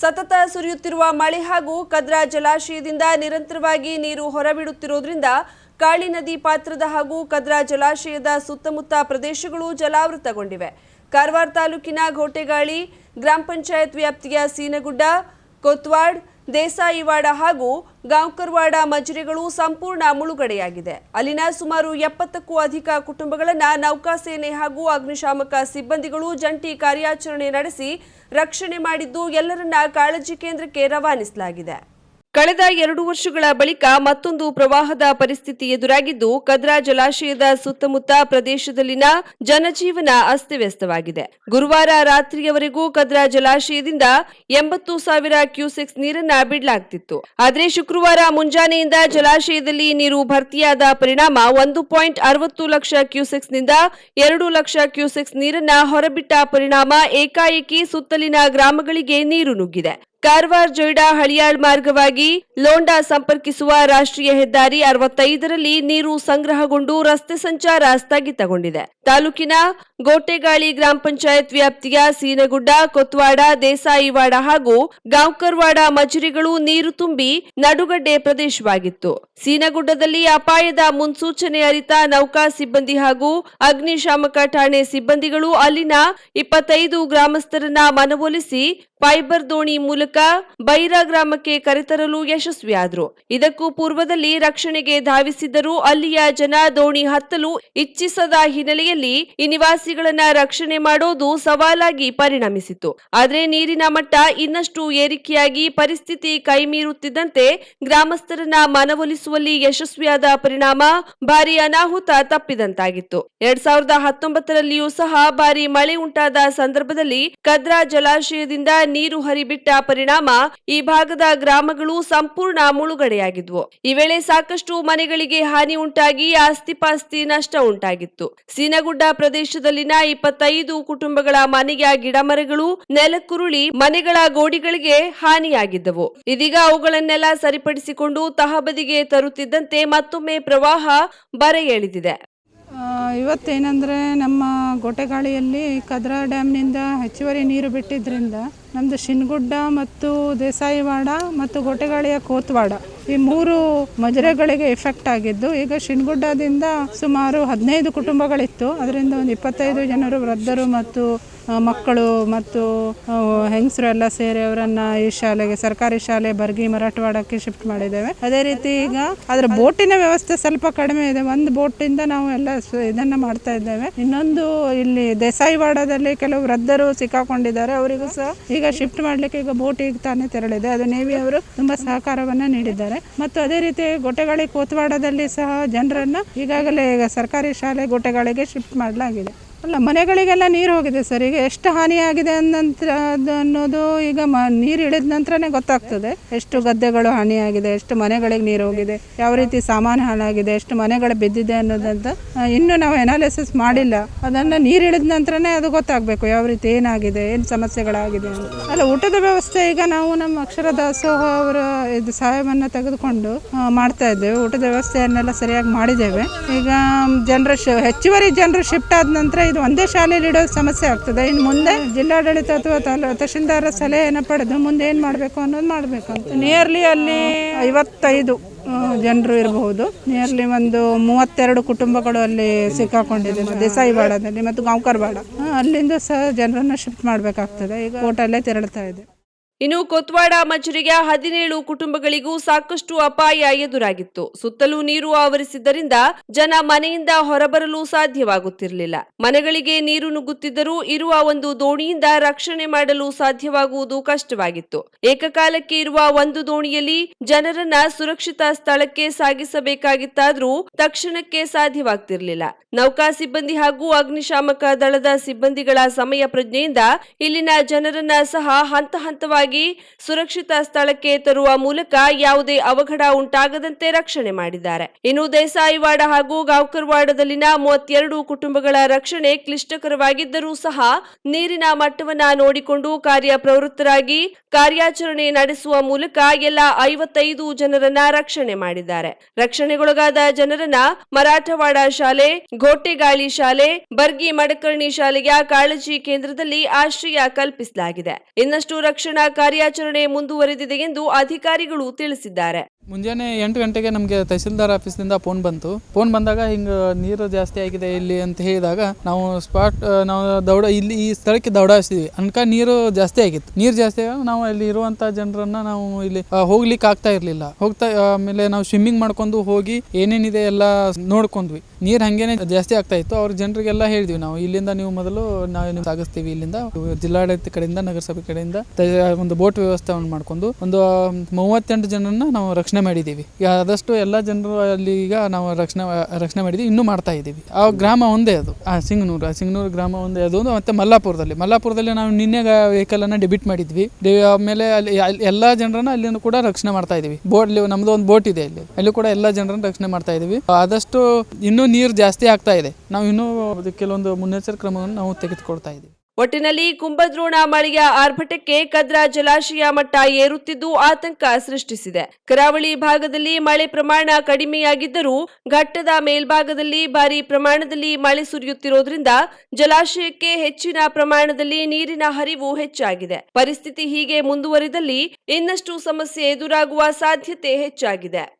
ಸತತ ಸುರಿಯುತ್ತಿರುವ ಮಳೆ ಹಾಗೂ ಕದ್ರಾ ಜಲಾಶಯದಿಂದ ನಿರಂತರವಾಗಿ ನೀರು ಹೊರಬಿಡುತ್ತಿರುವುದರಿಂದ ಕಾಳಿ ನದಿ ಪಾತ್ರದ ಹಾಗೂ ಕದ್ರಾ ಜಲಾಶಯದ ಸುತ್ತಮುತ್ತ ಪ್ರದೇಶಗಳು ಜಲಾವೃತಗೊಂಡಿವೆ. ಕಾರವಾರ ತಾಲೂಕಿನ ಘೋಟೆಗಾಳಿ ಗ್ರಾಮ ಪಂಚಾಯತ್ ವ್ಯಾಪ್ತಿಯ ಸೀನಗುಡ್ಡ, ಕೊತ್ವಾಡ್ ದೇಸಾಯಿವಾಡ ಹಾಗೂ ಗಾಂಕರ್ವಾಡ ಮಜರೆಗಳು ಸಂಪೂರ್ಣ ಮುಳುಗಡೆಯಾಗಿದೆ. ಅಲ್ಲಿನ ಸುಮಾರು ಎಪ್ಪತ್ತಕ್ಕೂ ಅಧಿಕ ಕುಟುಂಬಗಳನ್ನು ನೌಕಾಸೇನೆ ಹಾಗೂ ಅಗ್ನಿಶಾಮಕ ಸಿಬ್ಬಂದಿಗಳು ಜಂಟಿ ಕಾರ್ಯಾಚರಣೆ ನಡೆಸಿ ರಕ್ಷಣೆ ಮಾಡಿದ್ದು ಎಲ್ಲರನ್ನ ಕಾಳಜಿ ಕೇಂದ್ರಕ್ಕೆ ರವಾನಿಸಲಾಗಿದೆ. ಕಳೆದ ಎರಡು ವರ್ಷಗಳ ಬಳಿಕ ಮತ್ತೊಂದು ಪ್ರವಾಹದ ಪರಿಸ್ಥಿತಿ ಎದುರಾಗಿದ್ದು, ಕದ್ರಾ ಜಲಾಶಯದ ಸುತ್ತಮುತ್ತ ಪ್ರದೇಶದಲ್ಲಿನ ಜನಜೀವನ ಅಸ್ತವ್ಯಸ್ತವಾಗಿದೆ. ಗುರುವಾರ ರಾತ್ರಿಯವರೆಗೂ ಕದ್ರಾ ಜಲಾಶಯದಿಂದ ಎಂಬತ್ತು ಸಾವಿರ ಕ್ಯೂಸೆಕ್ಸ್ ನೀರನ್ನ ಬಿಡಲಾಗ್ತಿತ್ತು. ಆದರೆ ಶುಕ್ರವಾರ ಮುಂಜಾನೆಯಿಂದ ಜಲಾಶಯದಲ್ಲಿ ನೀರು ಭರ್ತಿಯಾದ ಪರಿಣಾಮ ಒಂದು ಪಾಯಿಂಟ್ ಅರವತ್ತು ಲಕ್ಷ ಕ್ಯೂಸೆಕ್ಸ್ನಿಂದ ಎರಡು ಲಕ್ಷ ಕ್ಯೂಸೆಕ್ಸ್ ನೀರನ್ನ ಹೊರಬಿಟ್ಟ ಪರಿಣಾಮ ಏಕಾಏಕಿ ಸುತ್ತಲಿನ ಗ್ರಾಮಗಳಿಗೆ ನೀರು ನುಗ್ಗಿದೆ. ಕಾರವಾರ ಜೊಯ್ಡಾ, ಹಳಿಯಾಳ್ ಮಾರ್ಗವಾಗಿ ಲೋಂಡಾ ಸಂಪರ್ಕಿಸುವ ರಾಷ್ಟ್ರೀಯ ಹೆದ್ದಾರಿ ಅರವತ್ತೈದರಲ್ಲಿ ನೀರು ಸಂಗ್ರಹಗೊಂಡು ರಸ್ತೆ ಸಂಚಾರ ಸ್ಥಗಿತಗೊಂಡಿದೆ. ತಾಲೂಕಿನ ಗೋಟೆಗಾಳಿ ಗ್ರಾಮ ಪಂಚಾಯತ್ ವ್ಯಾಪ್ತಿಯ ಸೀನಗುಡ್ಡ, ಕೊತ್ವಾಡ, ದೇಸಾಯಿವಾಡ ಹಾಗೂ ಗಾಂವ್ಕರ್ವಾಡ ಮಜರಿಗಳು ನೀರು ತುಂಬಿ ನಡುಗಡ್ಡೆ ಪ್ರದೇಶವಾಗಿತ್ತು. ಸೀನಗುಡ್ಡದಲ್ಲಿ ಅಪಾಯದ ಮುನ್ಸೂಚನೆ ಅರಿತ ನೌಕಾ ಸಿಬ್ಬಂದಿ ಹಾಗೂ ಅಗ್ನಿಶಾಮಕ ಠಾಣೆ ಸಿಬ್ಬಂದಿಗಳು ಅಲ್ಲಿನ ಇಪ್ಪತ್ತೈದು ಗ್ರಾಮಸ್ಥರನ್ನ ಮನವೊಲಿಸಿ ಫೈಬರ್ ದೋಣಿ ಮೂಲಕ ಬೈರಾ ಗ್ರಾಮಕ್ಕೆ ಕರೆತರಲು ಯಶಸ್ವಿಯಾದರು. ಇದಕ್ಕೂ ಪೂರ್ವದಲ್ಲಿ ರಕ್ಷಣೆಗೆ ಧಾವಿಸಿದ್ದರೂ ಅಲ್ಲಿಯ ಜನ ದೋಣಿ ಹತ್ತಲು ಇಚ್ಛಿಸದ ಹಿನ್ನೆಲೆಯಲ್ಲಿ ಈ ನಿವಾಸಿಗಳನ್ನ ರಕ್ಷಣೆ ಮಾಡೋದು ಸವಾಲಾಗಿ ಪರಿಣಮಿಸಿತು. ಆದರೆ ನೀರಿನ ಮಟ್ಟ ಇನ್ನಷ್ಟು ಏರಿಕೆಯಾಗಿ ಪರಿಸ್ಥಿತಿ ಕೈಮೀರುತ್ತಿದ್ದಂತೆ ಗ್ರಾಮಸ್ಥರನ್ನ ಮನವೊಲಿಸುವಲ್ಲಿ ಯಶಸ್ವಿಯಾದ ಪರಿಣಾಮ ಭಾರಿ ಅನಾಹುತ ತಪ್ಪಿದಂತಾಗಿತ್ತು. ಎರಡ್ ಸಾವಿರದ ಹತ್ತೊಂಬತ್ತರಲ್ಲಿಯೂ ಸಹ ಭಾರಿ ಮಳೆ ಉಂಟಾದ ಸಂದರ್ಭದಲ್ಲಿ ಕದ್ರಾ ಜಲಾಶಯದಿಂದ ನೀರು ಹರಿಬಿಟ್ಟ ಪರಿಣಾಮ ಈ ಭಾಗದ ಗ್ರಾಮಗಳು ಸಂಪೂರ್ಣ ಮುಳುಗಡೆಯಾಗಿದ್ವು. ಈ ವೇಳೆ ಸಾಕಷ್ಟು ಮನೆಗಳಿಗೆ ಹಾನಿ ಉಂಟಾಗಿ ಆಸ್ತಿಪಾಸ್ತಿ ನಷ್ಟ ಉಂಟಾಗಿತ್ತು. ಸೀನಗುಡ್ಡ ಪ್ರದೇಶದಲ್ಲಿನ ಇಪ್ಪತ್ತೈದು ಕುಟುಂಬಗಳ ಮನೆಯ ಗಿಡಮರಗಳು ನೆಲಕ್ಕುರುಳಿ ಮನೆಗಳ ಗೋಡಿಗಳಿಗೆ ಹಾನಿಯಾಗಿದ್ದವು. ಇದೀಗ ಅವುಗಳನ್ನೆಲ್ಲ ಸರಿಪಡಿಸಿಕೊಂಡು ತಹಬದಿಗೆ ತರುತ್ತಿದ್ದಂತೆ ಮತ್ತೊಮ್ಮೆ ಪ್ರವಾಹ ಬರೆ ಇವತ್ತೇನೆಂದರೆ ನಮ್ಮ ಗೋಟೆಗಾಳಿಯಲ್ಲಿ ಕದ್ರಾ ಡ್ಯಾಮ್ನಿಂದ ಹೆಚ್ಚುವರಿ ನೀರು ಬಿಟ್ಟಿದ್ದರಿಂದ ನಮ್ಮದು ಶಿನ್ಗುಡ್ಡ ಮತ್ತು ದೇಸಾಯಿವಾಡ ಮತ್ತು ಗೋಟೆಗಾಳಿಯ ಕೋತ್ವಾಡ ಈ ಮೂರು ಮಜರೆಗಳಿಗೆ ಎಫೆಕ್ಟ್ ಆಗಿದ್ದು, ಈಗ ಶಿನ್ಗುಡ್ಡದಿಂದ ಸುಮಾರು ಹದಿನೈದು ಕುಟುಂಬಗಳಿತ್ತು. ಅದರಿಂದ ಒಂದು ಇಪ್ಪತ್ತೈದು ಜನರು ವೃದ್ಧರು ಮತ್ತು ಮಕ್ಕಳು ಮತ್ತು ಹೆಂಗಸರು ಎಲ್ಲ ಸೇರಿ ಅವರನ್ನು ಈ ಶಾಲೆಗೆ, ಸರ್ಕಾರಿ ಶಾಲೆ ಬರ್ಗಿ ಮರಾಠವಾಡಕ್ಕೆ ಶಿಫ್ಟ್ ಮಾಡಿದ್ದೇವೆ. ಅದೇ ರೀತಿ ಈಗ ಅದರ ಬೋಟಿನ ವ್ಯವಸ್ಥೆ ಸ್ವಲ್ಪ ಕಡಿಮೆ ಇದೆ. ಒಂದು ಬೋಟಿಂದ ನಾವು ಎಲ್ಲ ಇದನ್ನ ಮಾಡ್ತಾ ಇದ್ದೇವೆ. ಇನ್ನೊಂದು ಇಲ್ಲಿ ದೇಸಾಯಿವಾಡದಲ್ಲಿ ಕೆಲವು ವೃದ್ಧರು ಸಿಕ್ಕಾಕೊಂಡಿದ್ದಾರೆ. ಅವರಿಗೂ ಸಹ ಈಗ ಶಿಫ್ಟ್ ಮಾಡಲಿಕ್ಕೆ ಈಗ ಬೋಟ್ ಈಗ ತಾನೇ ತೆರಳಿದೆ. ಅದು ನೇವಿ ಅವರು ತುಂಬಾ ಸಹಕಾರವನ್ನ ನೀಡಿದ್ದಾರೆ. ಮತ್ತು ಅದೇ ರೀತಿ ಗೊಟೆಗಾಳಿ ಕೋತ್ವಾಡದಲ್ಲಿ ಸಹ ಜನರನ್ನ ಈಗಾಗಲೇ ಈಗ ಸರ್ಕಾರಿ ಶಾಲೆ ಗೊಟೆಗಳಿಗೆ ಶಿಫ್ಟ್ ಮಾಡಲಾಗಿದೆ. ಅಲ್ಲ, ಮನೆಗಳಿಗೆಲ್ಲ ನೀರು ಹೋಗಿದೆ ಸರ್. ಈಗ ಎಷ್ಟು ಹಾನಿಯಾಗಿದೆ ಅನ್ನಂತರ ಅನ್ನೋದು ಈಗ ಮ ನೀರು ಇಳಿದ ನಂತರನೇ ಗೊತ್ತಾಗ್ತದೆ. ಎಷ್ಟು ಗದ್ದೆಗಳು ಹಾನಿಯಾಗಿದೆ, ಎಷ್ಟು ಮನೆಗಳಿಗೆ ನೀರು ಹೋಗಿದೆ, ಯಾವ ರೀತಿ ಸಾಮಾನು ಹಾಳಾಗಿದೆ, ಎಷ್ಟು ಮನೆಗಳು ಬಿದ್ದಿದೆ ಅನ್ನೋದಂತ ಇನ್ನೂ ನಾವು ಎನಾಲಿಸಿಸ್ ಮಾಡಿಲ್ಲ. ಅದನ್ನು ನೀರು ಇಳಿದ ನಂತರನೇ ಅದು ಗೊತ್ತಾಗಬೇಕು. ಯಾವ ರೀತಿ ಏನಾಗಿದೆ, ಏನು ಸಮಸ್ಯೆಗಳಾಗಿದೆ ಅಲ್ಲ, ಊಟದ ವ್ಯವಸ್ಥೆ ಈಗ ನಾವು ನಮ್ಮ ಅಕ್ಷರ ದಾಸೋಹ ಅವರ ಇದು ಸಹಾಯವನ್ನು ತೆಗೆದುಕೊಂಡು ಮಾಡ್ತಾ ಇದ್ದೇವೆ. ಊಟದ ವ್ಯವಸ್ಥೆಯನ್ನೆಲ್ಲ ಸರಿಯಾಗಿ ಮಾಡಿದ್ದೇವೆ. ಈಗ ಜನರು ಹೆಚ್ಚುವರಿ ಜನರು ಶಿಫ್ಟ್ ಆದ ನಂತರ ಇದು ಒಂದೇ ಶಾಲೆಯಲ್ಲಿ ಇಡೋದು ಸಮಸ್ಯೆ ಆಗ್ತದೆ. ಇನ್ನು ಮುಂದೆ ಜಿಲ್ಲಾಡಳಿತ ಅಥವಾ ತಾಲೂ ತಹಶೀಲ್ದಾರ ಸಲಹೆಯನ್ನು ಪಡೆದು ಮುಂದೆ ಏನು ಮಾಡಬೇಕು ಅನ್ನೋದು ಮಾಡಬೇಕು ಅಂತ. ನಿಯರ್ಲಿ ಅಲ್ಲಿ ಐವತ್ತೈದು ಜನರು ಇರಬಹುದು. ನಿಯರ್ಲಿ ಒಂದು ಮೂವತ್ತೆರಡು ಕುಟುಂಬಗಳು ಅಲ್ಲಿ ಸಿಕ್ಕಾಕೊಂಡಿದೆ ದೇಸಾಯಿವಾಡದಲ್ಲಿ ಮತ್ತು ಗಾಂವ್ಕರ್ವಾಡ. ಬಾಡ ಅಲ್ಲಿಂದ ಸಹ ಜನರನ್ನು ಶಿಫ್ಟ್ ಮಾಡಬೇಕಾಗ್ತದೆ. ಈಗ ಹೋಟೆಲ್ಲೇ ತೆರಳ್ತಾ ಇದೆ. ಇನ್ನು ಕೊತ್ವಾಡ ಮಜರಿಗೆ ಹದಿನೇಳು ಕುಟುಂಬಗಳಿಗೂ ಸಾಕಷ್ಟು ಅಪಾಯ ಎದುರಾಗಿತ್ತು. ಸುತ್ತಲೂ ನೀರು ಆವರಿಸಿದ್ದರಿಂದ ಜನ ಮನೆಯಿಂದ ಹೊರಬರಲು ಸಾಧ್ಯವಾಗುತ್ತಿರಲಿಲ್ಲ. ಮನೆಗಳಿಗೆ ನೀರು ನುಗ್ಗುತ್ತಿದ್ದರೂ ಇರುವ ಒಂದು ದೋಣಿಯಿಂದ ರಕ್ಷಣೆ ಮಾಡಲು ಸಾಧ್ಯವಾಗುವುದು ಕಷ್ಟವಾಗಿತ್ತು. ಏಕಕಾಲಕ್ಕೆ ಇರುವ ಒಂದು ದೋಣಿಯಲ್ಲಿ ಜನರನ್ನ ಸುರಕ್ಷಿತ ಸ್ಥಳಕ್ಕೆ ಸಾಗಿಸಬೇಕಾಗಿತ್ತಾದ್ರೂ ತಕ್ಷಣಕ್ಕೆ ಸಾಧ್ಯವಾಗ್ತಿರ್ಲಿಲ್ಲ. ನೌಕಾ ಸಿಬ್ಬಂದಿ ಹಾಗೂ ಅಗ್ನಿಶಾಮಕ ದಳದ ಸಿಬ್ಬಂದಿಗಳ ಸಮಯ ಪ್ರಜ್ಞೆಯಿಂದ ಇಲ್ಲಿನ ಜನರನ್ನ ಸಹ ಹಂತ ಹಂತವಾಗಿ ಸುರಕ್ಷಿತ ಸ್ಥಳಕ್ಕೆ ತರುವ ಮೂಲಕ ಯಾವುದೇ ಅವಘಡ ಉಂಟಾಗದಂತೆ ರಕ್ಷಣೆ ಮಾಡಿದ್ದಾರೆ. ಇನ್ನು ದೇಸಾಯಿವಾಡ ಹಾಗೂ ಗಾವ್ಕರ್ವಾಡದಲ್ಲಿನ ಮೂವತ್ತೆರಡು ಕುಟುಂಬಗಳ ರಕ್ಷಣೆ ಕ್ಲಿಷ್ಟಕರವಾಗಿದ್ದರೂ ಸಹ ನೀರಿನ ಮಟ್ಟವನ್ನ ನೋಡಿಕೊಂಡು ಕಾರ್ಯ ಪ್ರವೃತ್ತರಾಗಿ ಕಾರ್ಯಾಚರಣೆ ನಡೆಸುವ ಮೂಲಕ ಎಲ್ಲ ಐವತ್ತೈದು ಜನರನ್ನ ರಕ್ಷಣೆ ಮಾಡಿದ್ದಾರೆ. ರಕ್ಷಣೆಗೊಳಗಾದ ಜನರನ್ನ ಮರಾಠವಾಡ ಶಾಲೆ, ಘೋಟೆಗಾಳಿ ಶಾಲೆ, ಬರ್ಗಿ ಮಡಕರ್ಣಿ ಶಾಲೆಯ ಕಾಳಜಿ ಕೇಂದ್ರದಲ್ಲಿ ಆಶ್ರಯ ಕಲ್ಪಿಸಲಾಗಿದೆ. ಇನ್ನಷ್ಟು ರಕ್ಷಣಾ ಕಾರ್ಯಾಚರಣೆ ಮುಂದುವರೆದಿದೆ ಎಂದು ಅಧಿಕಾರಿಗಳು ತಿಳಿಸಿದ್ದಾರೆ. ಮುಂಜಾನೆ ಎಂಟು ಗಂಟೆಗೆ ನಮಗೆ ತಹಸೀಲ್ದಾರ್ ಆಫೀಸ್ನಿಂದ ಫೋನ್ ಬಂತು. ಫೋನ್ ಬಂದಾಗ ಹಿಂಗೆ ನೀರು ಜಾಸ್ತಿ ಆಗಿದೆ ಇಲ್ಲಿ ಅಂತ ಹೇಳಿದಾಗ ನಾವು ಸ್ಪಾಟ್, ನಾವು ದೌಡ, ಇಲ್ಲಿ ಈ ಸ್ಥಳಕ್ಕೆ ದೌಡಾಯಿಸಿದ್ವಿ. ಅನ್ಕ ನೀರು ಜಾಸ್ತಿ ಆಗಿತ್ತು. ನೀರು ಜಾಸ್ತಿ ಆಗ ನಾವು ಅಲ್ಲಿ ಇರುವಂಥ ಜನರನ್ನ ನಾವು ಇಲ್ಲಿ ಹೋಗ್ಲಿಕ್ಕೆ ಆಗ್ತಾ ಇರಲಿಲ್ಲ. ಹೋಗ್ತಾ, ಆಮೇಲೆ ನಾವು ಸ್ವಿಮ್ಮಿಂಗ್ ಮಾಡ್ಕೊಂಡು ಹೋಗಿ ಏನೇನಿದೆ ಎಲ್ಲ ನೋಡ್ಕೊಂಡ್ವಿ. ನೀರು ಹಂಗೇನೆ ಜಾಸ್ತಿ ಆಗ್ತಾ ಇತ್ತು. ಅವ್ರ ಜನರಿಗೆಲ್ಲ ಹೇಳಿದ್ವಿ ನಾವು, ಇಲ್ಲಿಂದ ನೀವು ಮೊದಲು ನಾವು ನೀವು ಸಾಗಿಸ್ತೀವಿ ಇಲ್ಲಿಂದ. ಜಿಲ್ಲಾಡಳಿತ ಕಡೆಯಿಂದ, ನಗರಸಭೆ ಕಡೆಯಿಂದ ಒಂದು ಬೋಟ್ ವ್ಯವಸ್ಥೆ ಮಾಡ್ಕೊಂಡು ಒಂದು ಮೂವತ್ತೆಂಟು ಜನರನ್ನ ನಾವು ರಕ್ಷಣೆ ಮಾಡಿದ್ದೀವಿ. ಈಗ ಆದಷ್ಟು ಎಲ್ಲ ಜನರು ಅಲ್ಲಿ ಈಗ ನಾವು ರಕ್ಷಣೆ ರಕ್ಷಣೆ ಮಾಡಿದ್ದೀವಿ, ಇನ್ನೂ ಮಾಡ್ತಾ ಇದ್ದೀವಿ. ಆ ಗ್ರಾಮ ಒಂದೇ ಅದು. ಆ ಸಿಂಗನೂರು ಆ ಸಿಂಗನೂರು ಗ್ರಾಮ ಒಂದೇ ಅದು ಮತ್ತು ಮಲ್ಲಾಪುರದಲ್ಲಿ. ಮಲ್ಲಾಪುರದಲ್ಲಿ ನಾವು ನಿನ್ನೆ ವೆಹಿಕಲನ್ನು ಡೆಬಿಟ್ ಮಾಡಿದ್ವಿ. ಆಮೇಲೆ ಅಲ್ಲಿ ಎಲ್ಲ ಎಲ್ಲಾ ಜನರನ್ನ ಅಲ್ಲಿನೂ ಕೂಡ ರಕ್ಷಣೆ ಮಾಡ್ತಾ ಇದ್ದೀವಿ. ಬೋಟ್ ನಮ್ಮದು ಒಂದು ಬೋಟ್ ಇದೆ ಅಲ್ಲಿ ಅಲ್ಲಿ ಕೂಡ ಎಲ್ಲ ಜನರನ್ನು ರಕ್ಷಣೆ ಮಾಡ್ತಾ ಇದ್ದೀವಿ. ಆದಷ್ಟು ಇನ್ನೂ ನೀರು ಜಾಸ್ತಿ ಆಗ್ತಾ ಇದೆ. ನಾವು ಇನ್ನೂ ಕೆಲವೊಂದು ಮುನ್ನೆಚ್ಚರಿಕೆ ಕ್ರಮವನ್ನು ನಾವು ತೆಗೆದುಕೊಳ್ತಾ ಇದ್ದೀವಿ. ಒಟ್ಟಿನಲ್ಲಿ ಕುಂಭದ್ರೋಣ ಮಳೆಯ ಆರ್ಭಟಕ್ಕೆ ಕದ್ರಾ ಜಲಾಶಯ ಮಟ್ಟ ಏರುತ್ತಿದ್ದು ಆತಂಕ ಸೃಷ್ಟಿಸಿದೆ. ಕರಾವಳಿ ಭಾಗದಲ್ಲಿ ಮಳೆ ಪ್ರಮಾಣ ಕಡಿಮೆಯಾಗಿದ್ದರೂ ಘಟ್ಟದ ಮೇಲ್ಭಾಗದಲ್ಲಿ ಭಾರಿ ಪ್ರಮಾಣದಲ್ಲಿ ಮಳೆ ಸುರಿಯುತ್ತಿರೋದ್ರಿಂದ ಜಲಾಶಯಕ್ಕೆ ಹೆಚ್ಚಿನ ಪ್ರಮಾಣದಲ್ಲಿ ನೀರಿನ ಹರಿವು ಹೆಚ್ಚಾಗಿದೆ. ಪರಿಸ್ಥಿತಿ ಹೀಗೆ ಮುಂದುವರಿದಲ್ಲಿ ಇನ್ನಷ್ಟು ಸಮಸ್ಯೆ ಎದುರಾಗುವ ಸಾಧ್ಯತೆ ಹೆಚ್ಚಾಗಿದೆ.